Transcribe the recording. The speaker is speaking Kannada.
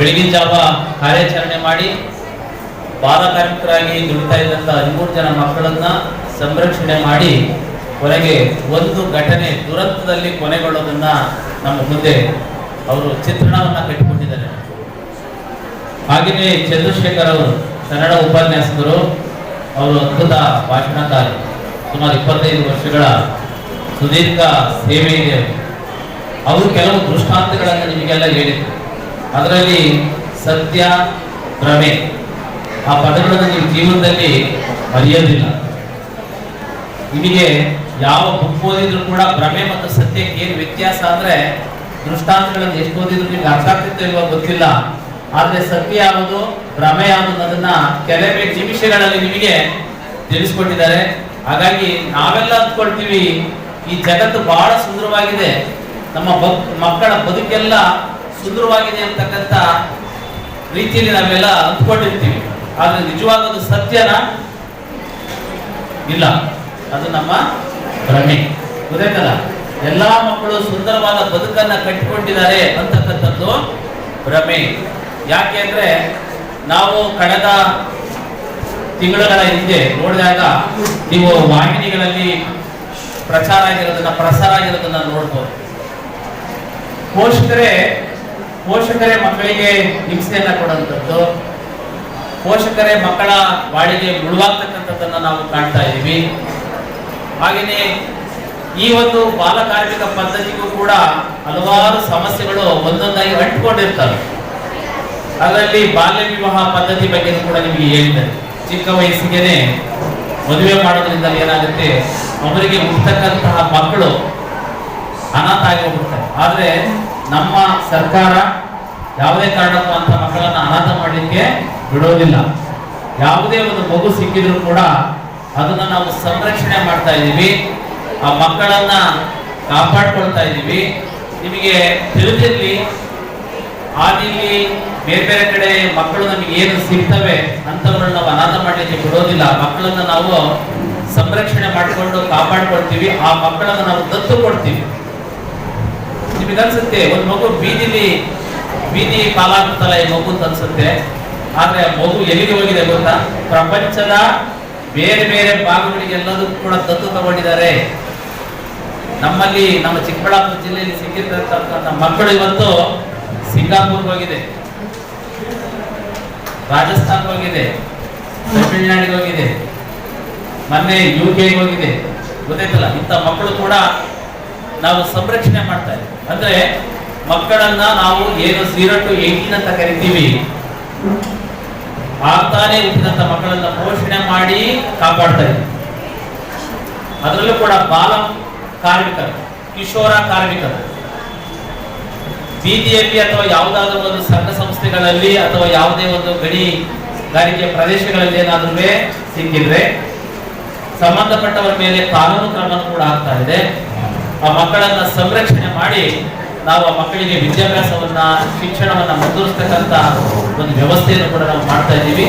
ಬೆಳಗಿನ ಜಾವ ಕಾರ್ಯಾಚರಣೆ ಮಾಡಿ ಬಾಲ ಕಾರ್ಮಿಕರಾಗಿ ದುಡಿತಾ ಇದ್ದಂಥ ಹದಿಮೂರು ಜನ ಮಕ್ಕಳನ್ನ ಸಂರಕ್ಷಣೆ ಮಾಡಿ ಕೊನೆಗೆ ಒಂದು ಘಟನೆ ದುರಂತದಲ್ಲಿ ಕೊನೆಗೊಳ್ಳೋದನ್ನ ನಮ್ಮ ಮುಂದೆ ಅವರು ಚಿತ್ರಣವನ್ನ ಕಟ್ಟಿಕೊಂಡಿದ್ದಾರೆ ಹಾಗೆಯೇ ಚಂದ್ರಶೇಖರ್ ಅವರು, ಕನ್ನಡ ಉಪನ್ಯಾಸಕರು, ಅವರು ಅದ್ಭುತ ಭಾಷಣಕಾರರು ಸುಮಾರು ಇಪ್ಪತ್ತೈದು ವರ್ಷಗಳ ಸುದೀರ್ಘ ಸೇವೆ ಇದೆ. ಅವರು ಕೆಲವು ದೃಷ್ಟಾಂತಗಳನ್ನು ನಿಮಗೆಲ್ಲ ಹೇಳಿದ್ರು. ಅದರಲ್ಲಿ ಸತ್ಯ, ಭ್ರಮೆ, ಆ ಪದಗಳನ್ನು ನೀವು ಜೀವನದಲ್ಲಿ ಮರೆಯೋದಿಲ್ಲ. ನಿಮಗೆ ಯಾವ ಬುಕ್ ಓದಿದ್ರು ಕೂಡ ಭ್ರಮೆ ಮತ್ತು ಸತ್ಯಕ್ಕೆ ಏನು ವ್ಯತ್ಯಾಸ ಅಂದ್ರೆ ದೃಷ್ಟಾಂತಗಳನ್ನು ಎಷ್ಟು ಓದಿದ್ರು ನಿಮ್ಗೆ ಅರ್ಥ ಆಗ್ತಿತ್ತು ಇಲ್ವ ಗೊತ್ತಿಲ್ಲ. ಆದ್ರೆ ಸತ್ಯ ಯಾವುದು, ಭ್ರಮೆ ಯಾವುದು ಅದನ್ನ ಕೆಲವೇ ನಿಮಿಷಗಳಲ್ಲಿ ನಿಮಗೆ ತಿಳಿಸ್ಕೊಟ್ಟಿದ್ದಾರೆ. ಹಾಗಾಗಿ ನಾವೆಲ್ಲ ಅಂದ್ಕೊಳ್ತೀವಿ, ಈ ಜಗತ್ತು ಬಹಳ ಸುಂದರವಾಗಿದೆ. ನಮ್ಮ ಮಕ್ಕಳ ಬದುಕೆಲ್ಲ ಸುಂದರವಾಗಿದೆ ಅಂತಕ್ಕಂಥ ರೀತಿಯಲ್ಲಿ ನಾವೆಲ್ಲ ಅಂದ್ಕೊಂಡಿರ್ತೀವಿ. ಆದರೆ ನಿಜವಾದ ಸತ್ಯನ? ಇಲ್ಲ. ಅದು ನಮ್ಮ ಭ್ರಮೆ ಗೊತ್ತಾಯ್ತಲ್ಲ? ಎಲ್ಲಾ ಮಕ್ಕಳು ಸುಂದರವಾದ ಬದುಕನ್ನ ಕಟ್ಟಿಕೊಂಡಿದ್ದಾರೆ ಅಂತಕ್ಕಂಥದ್ದು ಭ್ರಮೆ ಯಾಕೆ ಅಂದ್ರೆ ನಾವು ಕಳೆದ ತಿಂಗಳುಗಳ ಹಿಂದೆ ನೋಡಿದಾಗ ನೀವು ವಾಹಿನಿಗಳಲ್ಲಿ ಪ್ರಚಾರ ಆಗಿರೋದನ್ನ ಪ್ರಸಾರ ಆಗಿರೋದನ್ನ ನೋಡ್ಬೋದು. ಪೋಷಕರೇ ಪೋಷಕರೇ ಮಕ್ಕಳಿಗೆ ಹಿಂಸೆಯನ್ನು ಕೊಡುವಂಥದ್ದು ಪೋಷಕರೇ ಮಕ್ಕಳ ಬಾಡಿಗೆ ಮುಳುವಾಗ್ತಕ್ಕಂಥದ್ದನ್ನ ನಾವು ಕಾಣ್ತಾ ಇದ್ದೀವಿ. ಹಾಗೆಯೇ ಈ ಒಂದು ಬಾಲಕಾರ್ಮಿಕ ಪದ್ಧತಿಗೂ ಕೂಡ ಹಲವಾರು ಸಮಸ್ಯೆಗಳು ಒಂದೊಂದಾಗಿ ಅಂಟ್ಕೊಂಡಿರ್ತವೆ. ಅದರಲ್ಲಿ ಬಾಲ್ಯ ವಿವಾಹ ಪದ್ಧತಿ ಬಗ್ಗೆ ಕೂಡ ನಿಮಗೆ ಹೇಳ್ತಾರೆ ಚಿಕ್ಕ ವಯಸ್ಸಿಗೆನೆ ಮದುವೆ ಮಾಡೋದ್ರಿಂದ ಏನಾಗುತ್ತೆ? ಅವರಿಗೆ ಹುಟ್ಟತಕ್ಕಂತಹ ಮಕ್ಕಳು ಅನಾಥ ಆಗಿ ಹೋಗ್ಬಿಡ್ತಾರೆ. ಆದ್ರೆ ನಮ್ಮ ಸರ್ಕಾರ ಯಾವುದೇ ಕಾರಣಕ್ಕೂ ಅಂತ ಮಕ್ಕಳನ್ನ ಅನಾಥ ಮಾಡಲಿಕ್ಕೆ ಬಿಡೋದಿಲ್ಲ. ಯಾವುದೇ ಒಂದು ಮಗು ಸಿಕ್ಕಿದ್ರು ಕೂಡ ಅದನ್ನ ನಾವು ಸಂರಕ್ಷಣೆ ಮಾಡ್ತಾ ಇದ್ದೀವಿ. ಆ ಮಕ್ಕಳನ್ನ ಕಾಪಾಡ್ಕೊಳ್ತಾ ಇದ್ದೀವಿ. ನಿಮಗೆ ತಿಳಿದಿರ್ಲಿ ಆದಿಲ್ಲಿ ಬೇರೆ ಬೇರೆ ಕಡೆ ಮಕ್ಕಳು ನಮಗೆ ಏನು ಸಿಗ್ತವೆ ಅಂತವ್ರನ್ನ ನಾವು ಅನಾಥ ಮಾಡಲಿಕ್ಕೆ ಬಿಡೋದಿಲ್ಲ. ಮಕ್ಕಳನ್ನ ನಾವು ಸಂರಕ್ಷಣೆ ಮಾಡಿಕೊಂಡು ಕಾಪಾಡ್ಕೊಳ್ತೀವಿ. ಆ ಮಕ್ಕಳನ್ನ ನಾವು ದತ್ತು ಕೊಡ್ತೀವಿ. ನಿಮಗನ್ಸುತ್ತೆ ಒಂದು ಮಗು ಬೀದಿಲಿ, ಬೀದಿ ಪಾಲಾಗುತ್ತಲ್ಲ ಈ ಮಗು ಅಂತ ಅನ್ಸುತ್ತೆ. ಆದ್ರೆ ಆ ಮಗು ಎಲ್ಲಿಗೆ ಹೋಗಿದೆ ಗೊತ್ತಾ? ಪ್ರಪಂಚದ ಬೇರೆ ಬೇರೆ ಭಾಗಗಳಿಗೆ ಎಲ್ಲದಕ್ಕೂ ಕೂಡ ದತ್ತು ತಗೊಂಡಿದ್ದಾರೆ. ನಮ್ಮಲ್ಲಿ, ನಮ್ಮ ಚಿಕ್ಕಬಳ್ಳಾಪುರ ಜಿಲ್ಲೆಯಲ್ಲಿ ಸಿಕ್ಕಿರ್ತಕ್ಕಂಥ ಮಕ್ಕಳು ಇವತ್ತು ಸಿಂಗಾಪುರ್ಗೆ ಹೋಗಿದೆ. ರಾಜಸ್ಥಾನ್ ಹೋಗಿದೆ. ತಮಿಳುನಾಡಿಗೆ ಹೋಗಿದೆ. ಮೊನ್ನೆ ಯು ಕೆಗೆ ಹೋಗಿದೆ. ಗೊತ್ತಾಯ್ತಲ್ಲ, ಇಂಥ ಮಕ್ಕಳು ಕೂಡ ನಾವು ಸಂರಕ್ಷಣೆ ಮಾಡ್ತಾ ಇದ್ದೀವಿ ಅಂದ್ರೆ ಮಕ್ಕಳನ್ನ ನಾವು ಏನು ಝೀರೋ ಟು ಅಂತ ಕರಿತೀವಿ. ಆಗ್ತಾನೆ ಹುಟ್ಟಿದಂತ ಮಕ್ಕಳನ್ನ ಪೋಷಣೆ ಮಾಡಿ ಕಾಪಾಡ್ತಾ ಇದ್ದೀವಿ ಅದರಲ್ಲೂ ಕೂಡ ಬಾಲ ಕಾರ್ಮಿಕರು, ಕಿಶೋರ ಕಾರ್ಮಿಕರು. ಬೀದಿಯಲ್ಲಿ ಅಥವಾ ಯಾವುದಾದ್ರೂ ಒಂದು ಸಂಘ ಸಂಸ್ಥೆಗಳಲ್ಲಿ ಅಥವಾ ಯಾವುದೇ ಒಂದು ಗಣಿಗಾರಿಕೆ ಪ್ರದೇಶಗಳಲ್ಲಿ ಏನಾದ್ರೂ ಸಿಕ್ಕಿದ್ರೆ ಸಂಬಂಧಪಟ್ಟವರ ಮೇಲೆ ಕಾನೂನು ಕ್ರಮ ಕೂಡ ಆಗ್ತಾ ಇದೆ. ಆ ಮಕ್ಕಳನ್ನ ಸಂರಕ್ಷಣೆ ಮಾಡಿ ನಾವು ಆ ಮಕ್ಕಳಿಗೆ ವಿದ್ಯಾಭ್ಯಾಸವನ್ನ, ಶಿಕ್ಷಣವನ್ನ ಮುಂದುವರಿಸ್ತಕ್ಕಂತ ಒಂದು ವ್ಯವಸ್ಥೆಯನ್ನು ಕೂಡ ನಾವು ಮಾಡ್ತಾ ಇದ್ದೀವಿ.